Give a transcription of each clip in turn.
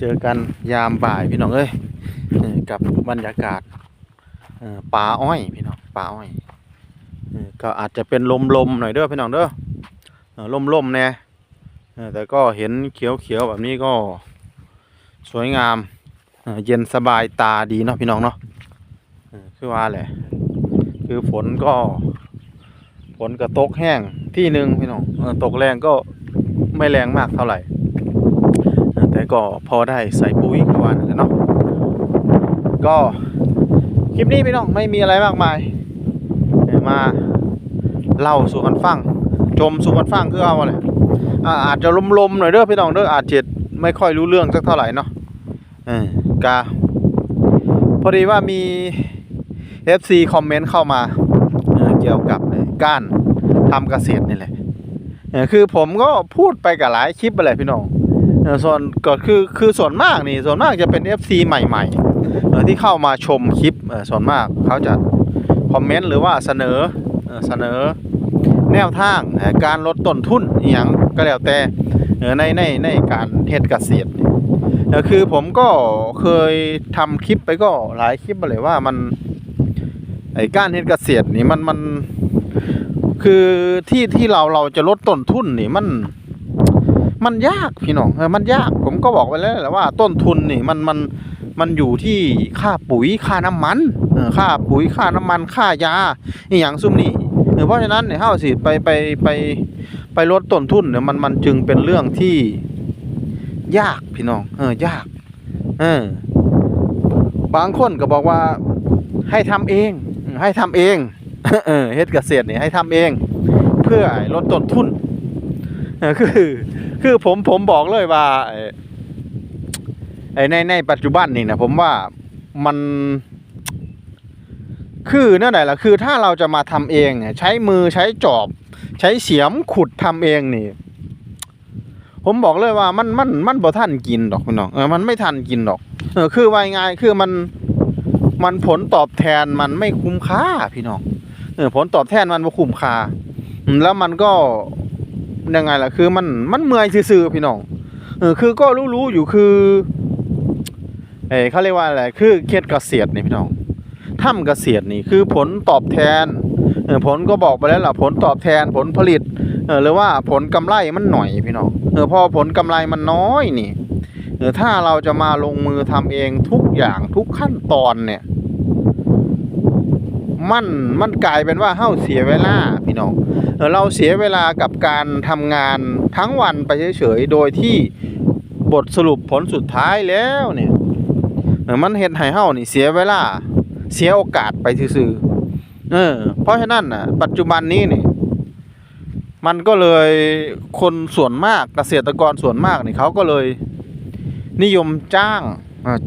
เจอกันยามบ่ายพี่น้องเอ้ยกับบรรยากาศป่าอ้อยพี่น้องป่าอ้อยก็อาจจะเป็นลมๆหน่อยเด้อพี่น้องเด้อเออลมๆแน่แต่ก็เห็นเขียวๆแบบนี้ก็สวยงามเย็นสบายตาดีเนาะพี่น้องเนาะคือว่าแหละคือฝนก็ฝนก็ตกแห้งที่หนึ่งพี่น้องตกแรงก็ไม่แรงมากเท่าไหร่ แต่ก็พอได้ใส่ปุ๋ยกว่านั่นแหละเนาะก็คลิปนี้พี่น้องไม่มีอะไรมากมายเดี๋ยวมาเล่าสู่กันฟังจมสู่กันฟังคือเอาอะไรอาจจะลมๆหน่อยเด้อพี่น้องเด้ออาจจะไม่ค่อยรู้เรื่องสักเท่าไหร่เนาะเออกาพอดีว่ามี FC คอมเมนต์เข้ามาเเกี่ยวกับการทำเกษตรนี่แหละคือผมก็พูดไปกับหลายคลิปไปเลยพี่น้อง ส่วนก็คือคือส่วนมากนี่ส่วนมากจะเป็น FC ใหม่ๆที่เข้ามาชมคลิปส่วนมากเขาจะคอมเมนต์หรือว่าเสนอเสนอแนวทางการลดต้นทุนอย่างก็แล้วแต่ในในในการเฮ็ดเกษตรนี่คือผมก็เคยทำคลิปไปก็หลายคลิปไปเลยว่ามันไอ้การเฮ็ดเกษตรนี่มันมันคือที่ที่เราเราจะลดต้นทุนนี่มัน มันยากพี่น้องเออมันยากผมก็บอกไว้แล้วแหละว่าต้นทุนนี่มันมันมันอยู่ที่ค่าปุ๋ยค่าน้ำมันเออค่าปุ๋ยค่าน้ำมันค่ายาอีหยังซุ่มนี่เออเพราะฉะนั้นเนี่ยเฮาสิไปไปไปไปลดต้นทุนเนี่ยมันมันจึงเป็นเรื่องที่ยากพี่น้องเออยากเออบางคนก็บอกว่าให้ทำเอง ให้ทำเองเออเฮ็ดเกษตรเนี่ยให้ทำเอง เพื่อลดต้นทุนคือ คือผมผมบอกเลยว่าไอ้ในในปัจจุบันนี่นะผมว่ามัน คือนั่นแหละล่ะคือถ้าเราจะมาทำเองใช้มือใช้จอบ ใช้เสียมขุดทำเองนี่ ผมบอกเลยว่ามันมันมันบ่ทันกินดอกพี่น้องเออมันไม่ทันกินดอกเออคือว่าง่ายคือมันมันผลตอบแทนมันไม่คุ้มค่าพี่น้องเออผลตอบแทนมันไม่คุ้มค่าแล้วมันก็ ยังไงล่ะคือมันมันเมื่อยซื่อๆพี่น้องเออคือก็รู้ๆอยู่คือเออเขาเรียกว่าอะไรคือเคสเกษตรนี่พี่น้องทำเกษตรนี่คือผลตอบแทนเออผลก็บอกไปแล้วล่ะผลตอบแทนผลผลิตเออหรือว่าผลกำไรมันหน่อยพี่น้องเออพอผลกำไรมันน้อยนี่เออถ้าเราจะมาลงมือทำเองทุกอย่างทุกขั้นตอนเนี่ย มันมันกลายเป็นว่าเฮาเสียเวลาพี่น้อง เราเสียเวลากับการทำงานทั้งวันไปเฉยๆ โดยที่บทสรุปผลสุดท้ายแล้วเนี่ยมันเฮ็ดให้เฮานี่เสียเวลา เสียโอกาสไปซื่อเออ เพราะฉะนั้นน่ะปัจจุบันนี้นี่มันก็เลยคนส่วนมากเกษตรกรส่วนมากนี่เขาก็เลย นิยมจ้าง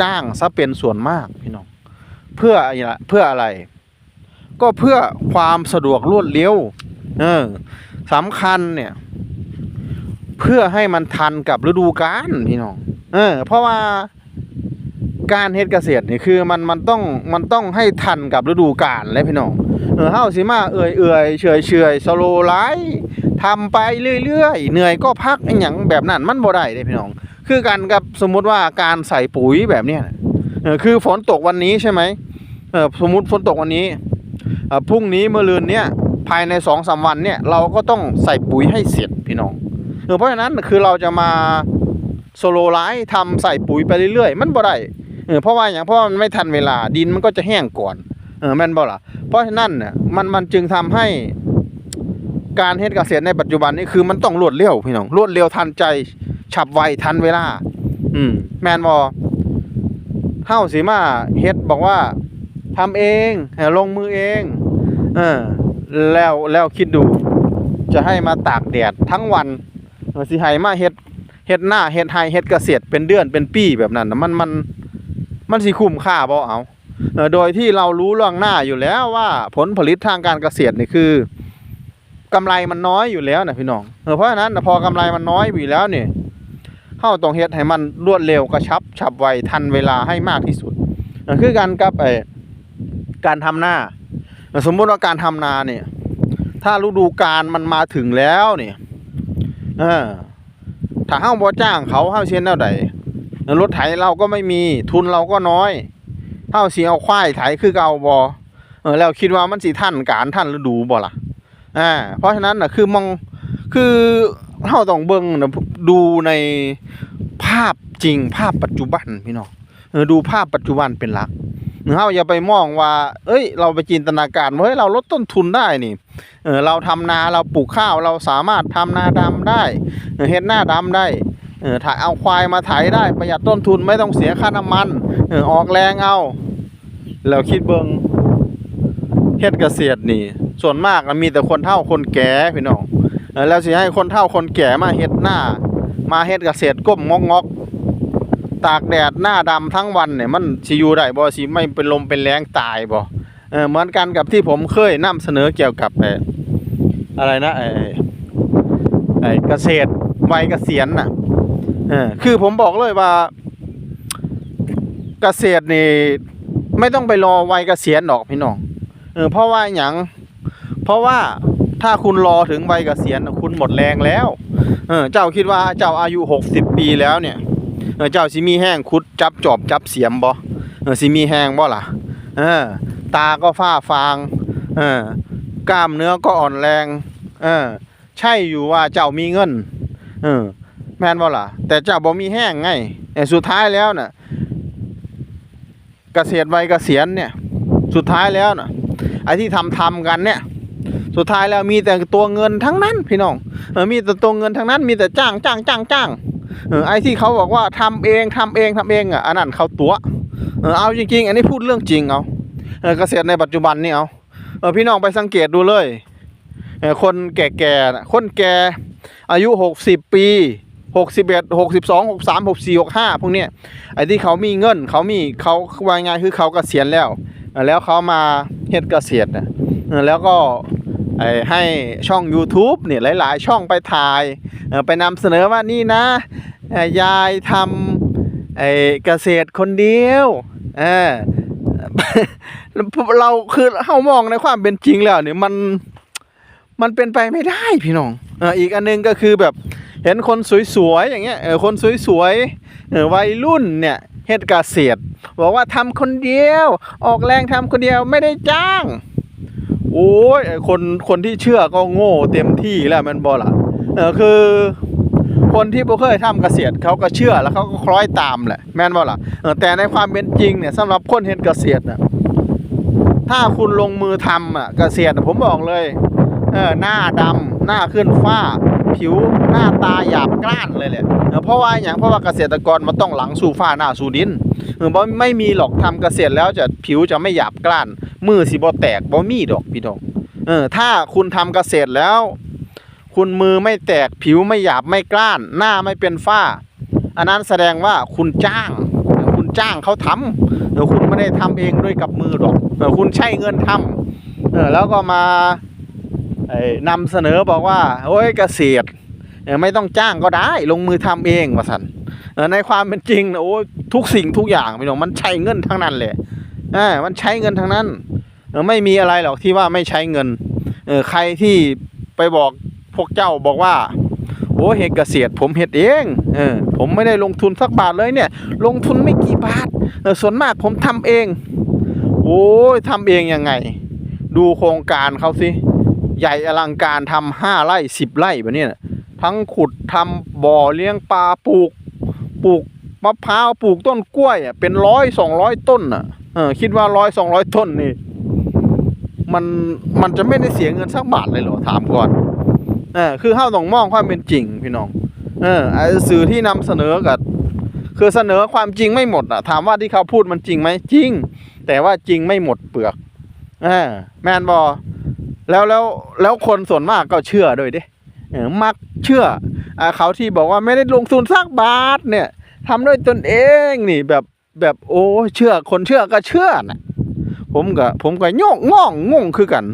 จ้างซะเป็นส่วนมากพี่น้องเพื่ออะไรเพื่ออะไร ก็เพื่อความสะดวกรวดเร็ว เออสำคัญเนี่ย เพื่อให้มันทันกับฤดูกาลพี่น้องเออ เพราะว่าการเฮ็ดเกษตรนี่คือมันมันต้องมันต้องให้ทันกับฤดูกาลเลยพี่น้องเออเฮาสิมาเอื่อยเอื่อยเฉยเฉยสโลไลท์ทำไปเรื่อยๆเหนื่อยก็พักอหย่างแบบนั้นมันบ่ได้เด้พี่น้อง คือกันกับสมมุติว่าการใส่ปุ๋ยแบบเนี้ยเออคือฝนตกวันนี้ใช่ไหมเออสมมุติฝนตกวันนี้พรุ่งนี้เมื่อลืนเนี้ย ภายในสองสามวันเนี่ยเราก็ต้องใส่ปุ๋ยให้เสร็จพี่น้องเออเพราะฉะนั้นคือเราจะมาโซโลไลท์ทำใส่ปุ๋ยไปเรื่อยๆ มันบ่ได้เออเพราะว่าอย่างเพราะามันไม่ทันเวลาดินมันก็จะแห้งก่อนเออแม่นบ่ล่ะเพราะฉะนั้นเนี่ยมันมันจึงทำให้การเฮ็ดเกษตรในปัจจุบันนี้คือมันต้องรวดเร็วพี่น้องรวดเร็วทันใจฉับไวทันเวลา อืมแมนบอเฮ้าสีมาเฮ็ดบอกว่าทำเองลงมือเอง เออ แล้วแล้วคิดดู จะให้มาตากแดดทั้งวันสิให้มาเฮ็ดเฮ็ดหน้าเฮ็ดไฮเฮ็ดเกษตรเป็นเดือนเป็นปีแบบนั้นมันมันมันสิคุ้มค่าบ่เอาเอโดยที่เรารู้ล่วงหน้าอยู่แล้วว่าผลผลิตทางการเกษตรนี่คือกำไรมันน้อยอยู่แล้วนะพี่น้องเพราะฉะนั้นพอกำไรมันน้อยอยู่แล้วเนี่ยเฮาต้องเฮ็ดให้มันรวดเร็วกระชับ ฉับไวทันเวลาให้มากที่สุดคือกันกับไอการทำหน้า สมมติว่าการทำนาเนี่ย ถ้าฤดูกาลมันมาถึงแล้วเนี่ยเออถ้าเฮาบ่จ้างเขาเฮาเช่นแนวใดเอรถไถเราก็ไม่มีทุนเราก็น้อยเท่าสิเอาควายไถคือเก่าบ่เออแล้วคิดว่ามันสิท่านการท่านฤดูบ่ล่ะอ่าเพราะฉะนั้นน่ะคือมองคือเฮาต้องเบิ่งน่ะดูในภาพจริงภาพปัจจุบันพี่น้องเออดูภาพปัจจุบันเป็นหลัก เฮาอย่าไปมองว่า เอ้ย เราไปจินตนาการว่าเฮ้ยเราลดต้นทุนได้นี่เออเราทำนาเราปลูกข้าวเราสามารถทำนาดำได้เฮ็ดหน้าดำได้เออถ่ายเอาควายมาไถได้ประหยัดต้นทุนไม่ต้องเสียค่าน้ำมันเออออกแรงเอาแล้วคิดเบิงเฮ็ดเกษตรนี่ ส่วนมากมีแต่คนเฒ่าคนแก่พี่น้องเออแล้วสิให้คนเฒ่าคนแก่มาเฮ็ดหน้า มาเฮ็ดเกษตรก้มงอกงอกๆ ตากแดดหน้าดำทั้งวันเนี่ยมันสิอยู่ได้บ่สิไม่เป็นลมเป็นแรงตายบ่เออเหมือนกันกับที่ผมเคยนำเสนอเกี่ยวกับเอ่อะไรนะไอ้ไอ้เกษตรวัยเกษียณน่ะเออคือผมบอกเลยว่า เกษตรนี่ไม่ต้องไปรอวัยเกษียณหรอกพี่น้องเออเพราะว่าหยังเพราะว่าถ้าคุณรอถึงวัยเกษียณน่ะคุณหมดแรงแล้ว เออเจ้าคิดว่าเจ้าอายุหกสิบปีแล้วเนี่ย เออเจ้าสิมีแห้งคุดจับจอบจับเสียมบ่เออสิมีแห้งบ่ล่ะเออตาก็ฝ้าฟางเออกล้ามเนื้อก็อ่อนแรงเออใช่อยู่ว่าเจ้ามีเงินเออแม่นบ่ล่ะ แต่เจ้าบ่มีแห้งไงเออสุดท้ายแล้วน่ะเกษียณวัยเกษียณเนี่ย สุดท้ายแล้วน่ะไอ้ที่ทำทำกันเนี่ย สุดท้ายแล้วมีแต่ตัวเงินทั้งนั้นพี่น้องเออมีแต่ตัวเงินทั้งนั้นมีแต่จ้างจ้างจ้างจ้าง เออไอ้ที่เขาบอกว่าทำเองทำเองทำเองอะอันนั้นเขาตัวเออเอาจริงๆ อันนี้พูดเรื่องจริงเอาเออเกษตรในปัจจุบันนี่เอาเออพี่น้องไปสังเกตดูเลยเออคนแก่ๆคนแก่อายุหกสิบปีหกสิบเอ็ดหกสิบสองหกสามหกสี่หกห้าพวกเนี้ยไอ้ที่เขามีเงินเขามีเขาวางงานคือเขาเกษียณแล้ว แล้วเขามาเฮ็ดเกษตรนะแล้วก็ ให้ช่อง YouTube เนี่ยหลาย ๆ ช่องไปถ่ายไปนำเสนอว่านี่นะยายทำเกษตรคนเดียวเออเราคือเฮามองในความเป็นจริงแล้วเนี่ยมันมันเป็นไปไม่ได้พี่น้องเอออีกอันหนึงก็คือแบบเห็นคนสวยๆอย่างเงี้ยเออคนสวยๆเออวัยรุ่นเนี่ยเฮ็ดเกษตรบอกว่าทำคนเดียว ออกแรงทำคนเดียวไม่ได้จ้าง โอ้ยไอคนคนที่เชื่อก็โง่เต็มที่แล้วแมันบอล่ะเออคือ คนที่บ่เคยทำเกษตรเขาก็เชื่อแล้วเขาก็คล้อยตามแหละแม่นบ่ล่ะเออแต่ในความเป็นจริงเนี่ยสำหรับคนเห็นเกษตรน่ะถ้าคุณลงมือทำอะเกษตรผมบอกเลยเออหน้าดำหน้าขึ้นฟ้า ผิวหน้าตาหยาบกร้านเลยแหละเพราะว่าอย่างเพราะว่าเกษตรกรมันต้องหลังสู่ฝ้าหน้าสู่ดินเออบ่ไม่มีหรอกทำเกษตรแล้วจะผิวจะไม่หยาบกร้าน มือสิบ่แตกบ่มีดอกพี่น้องเออถ้าคุณทำเกษตรแล้ว คุณมือไม่แตกผิวไม่หยาบไม่กร้าน หน้าไม่เป็นฝ้า อันนั้นแสดงว่าคุณจ้าง คุณจ้างเขาทำเออคุณไม่ได้ทำเองด้วยกับมือหรอกเออคุณใช้เงินทำเออแล้วก็มา นำเสนอบอกว่าโอ้ยเกษตรไม่ต้องจ้างก็ได้ ลงมือทำเองว่าสันในความเป็นจริงนะโอ้ยทุกสิ่งทุกอย่างพี่น้องมันใช้เงินทั้งนั้นแหละเออมันใช้เงินทั้งนั้นไม่มีอะไรหรอกที่ว่าไม่ใช้เงินเออใครที่ไปบอกพวกเจ้าบอกว่า โอ้เฮ็ดเกษตรผมเฮ็ดเองเออผมไม่ได้ลงทุนสักบาทเลยเนี่ย ลงทุนไม่กี่บาทเออส่วนมากผมทำเอง โอ้ยทำเองยังไง ดูโครงการเขาสิ ใหญ่อลังการทำห้าไร่สิบไร่แบบนี้นะทั้งขุดทำบ่อเลี้ยงปลาปลูกปลูกมะพร้าวปลูกต้นกล้วยอะเป็นร้อยสองร้อยต้นอะเออคิดว่าร้อยสองร้อยต้นนี่ มันมันจะไม่ได้เสียเงินสักบาทเลยเหรอถามก่อนเออคือเฮาต้องมองความเป็นจริงพี่น้อง เออสื่อที่นำเสนอกับคือเสนอความจริงไม่หมดอะ ถามว่าที่เขาพูดมันจริงไหมจริง แต่ว่าจริงไม่หมดเปลือกเออแมนบอ แล้วแล้วแล้วคนส่วนมากก็เชื่อด้วยด้เออมักเชื่ออเขาที่บอกว่าไม่ได้ลงทุนสักบาทเนี่ยทำด้วยตนเองนี่แบบแบบโอ้เชื่อคนเชื่อก็เชื่อนะผมก็ผมก็โยกง่องงงคือกัน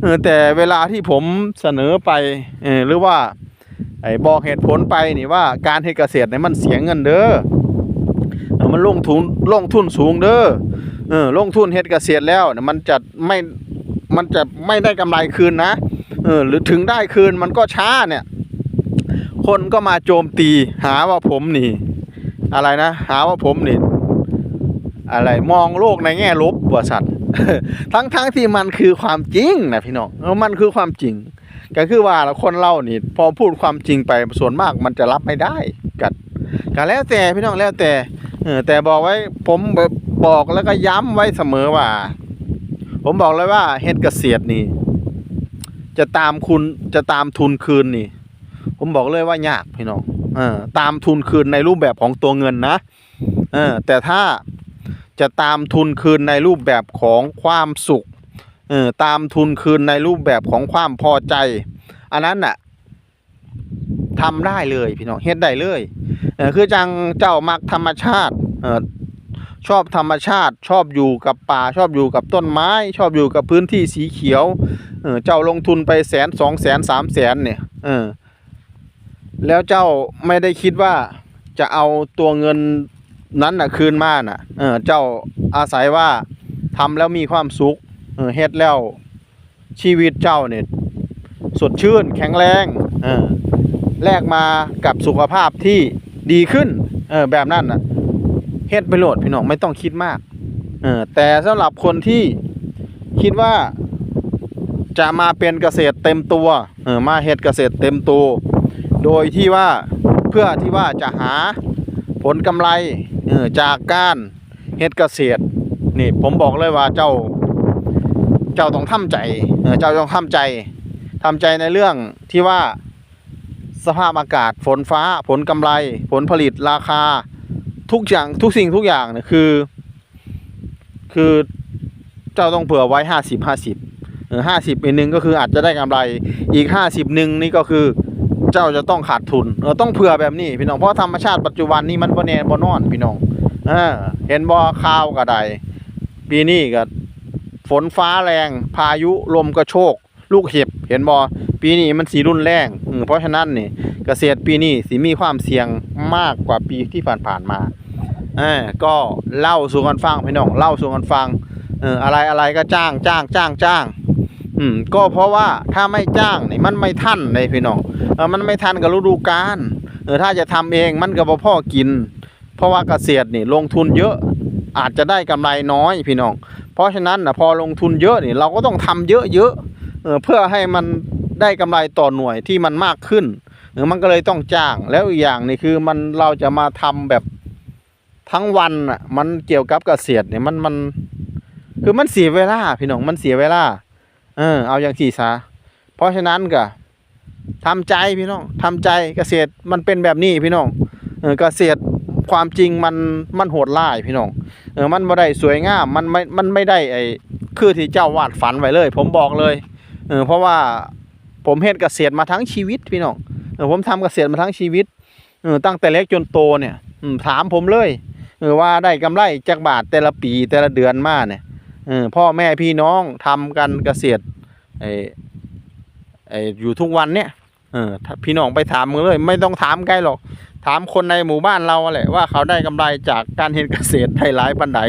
เออแต่เวลาที่ผมเสนอไปเออหรือว่าไอ้บอกเหตุผลไปนี่ว่าการเฮ็ดเกษตรเนี่ยมันเสียเงินเด้อเออมันลงทุนลงทุนสูงเด้อเออลงทุนเฮ็ดเกษตรแล้วเนี่ยมันจะไม่ มันจะไม่ได้กำไรคืนนะเออหรือถึงได้คืนมันก็ช้าเนี่ย คนก็มาโจมตีหาว่าผมนี่ อะไรนะ หาว่าผมนี่อะไรมองโลกในแง่ลบว่าสัตว์ทั้งทั้งที่มันคือความจริงนะพี่น้องมันคือความจริง ก็คือว่าคนเล่านี่พอพูดความจริงไปส่วนมากมันจะรับไม่ได้กัดก็แล้วแต่พี่น้องแล้วแต่เออแต่บอกไว้ผมบอกแล้วก็ย้ำไว้เสมอว่า ผมบอกเลยว่าเฮ็ดเกษตรนี่ จะตามคุณจะตามทุนคืนนี่ ผมบอกเลยว่ายากพี่น้องเออตามทุนคืนในรูปแบบของตัวเงินนะเออแต่ถ้าจะตามทุนคืนในรูปแบบของความสุขเออตามทุนคืนในรูปแบบของความพอใจ อันนั้นน่ะทำได้เลยพี่น้องเฮ็ดได้เลยเออคือจังเจ้ามักธรรมชาติเออ ชอบธรรมชาติ ชอบอยู่กับป่า ชอบอยู่กับต้นไม้ ชอบอยู่กับพื้นที่สีเขียวเออเจ้าลงทุนไปแสนสองแสนสามแสนเนี่ยเออแล้วเจ้าไม่ได้คิดว่าจะเอาตัวเงินนั้นน่ะคืนมาน่ะเออเจ้าอาศัยว่าทำแล้วมีความสุขเออเฮ็ดแล้วชีวิตเจ้าเนี่ยสดชื่นแข็งแรงเออแลกมากับสุขภาพที่ดีขึ้นเออแบบนั้นน่ะ เฮ็ดไปโหลดพี่น้องไม่ต้องคิดมากเออแต่สำหรับคนที่คิดว่าจะมาเป็นเกษตรเต็มตัวเออมาเฮ็ดเกษตรเต็มตัว โดยที่ว่าเพื่อที่ว่าจะหาผลกำไรเออจากการเฮ็ดเกษตรนี่ผมบอกเลยว่าเจ้า เจ้าต้องทำใจเออเจ้าต้องทำใจทำใจในเรื่องที่ว่าสภาพอากาศฝนฟ้าผลกำไร ผลผลิตราคา ทุกอย่างทุกสิ่งทุกอย่างเนี่ยคือ คือเจ้าต้องเผื่อไว้ห้าสิบห้าสิบห้าสิบอีกหนึ่งก็คืออาจจะได้กำไรอีกห้าสิบหนึ่งนี่ก็คือเจ้าจะต้องขาดทุนเออต้องเผื่อแบบนี้พี่น้องเพราะธรรมชาติปัจจุบันนี้มันบ่แนบนอนพี่น้องเออเห็นบ่อข้าวก็ได้ปีนี้ก็ฝนฟ้าแรง พายุลมกระโชก ลูกเห็บ เห็นบ่ปีนี้มันสีรุนแรงเพราะฉะนั้นนี่ เกษตรปีนี้สิมีความเสี่ยงมากกว่าปีที่ผ่านๆมาเออก็เล่าสู่กันฟังพี่น้องเล่าสู่กันฟังเอออะไรอะไรก็จ้างจ้างจ้างจ้างอืมก็เพราะว่าถ้าไม่จ้างนี่มันไม่ทันเลยพี่น้องเออมันไม่ทันกับฤดูกาลเออถ้าจะทำเองมันก็บ่พอกิน เพราะว่าเกษตรนี่ลงทุนเยอะอาจจะได้กำไรน้อยพี่น้อง เพราะฉะนั้นนะพอลงทุนเยอะนี่เราก็ต้องทำเยอะๆเออเพื่อให้มันได้กำไรต่อหน่วยที่มันมากขึ้น มันก็เลยต้องจ้าง แล้วอีกอย่างนี่คือมันเราจะมาทำแบบทั้งวันอะ มันเกี่ยวกับเกษตรเนี่ยมันมัน คือมันเสียเวลาพี่น้องมันเสียเวลา เออ เอาอย่างที่ซะเพราะฉะนั้นก็ทำใจพี่น้องทำใจเกษตรมันเป็นแบบนี้พี่น้องเออเกษตรความจริงมันมันโหดร้ายพี่น้องเออมันไม่ได้สวยงามมันไม่มันไม่ได้ไอ้คือที่เจ้าวาดฝันไว้เลย ผมบอกเลยเออเพราะว่าผมเฮ็ดเกษตรมาทั้งชีวิตพี่น้อง ผมทำเกษตรมาทั้งชีวิตตั้งแต่เล็กจนโตเนี่ยถามผมเลยว่าได้กำไรจากบาทแต่ละปีแต่ละเดือนมาเนี่ยพ่อแม่พี่น้องทำกันเกษตรไอไออยู่ทุกวันเนี่ยพี่น้องไปถามมึงเลย ไม่ต้องถามไกล้หรอก ถามคนในหมู่บ้านเราแหละว่าเขาได้กำไรจากการเห็นเกษตรได้หลายปันได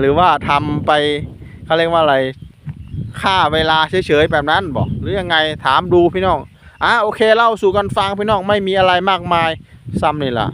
หรือว่าทำไปเขาเรียกว่าอะไรค่าเวลาเฉยๆแบบนั้นบอกหรือยังไงถามดูพี่น้อง อะโอเคเล่าสู่กันฟังพี่น้องไม่มีอะไรมากมายซ้ำนี่ล่ะ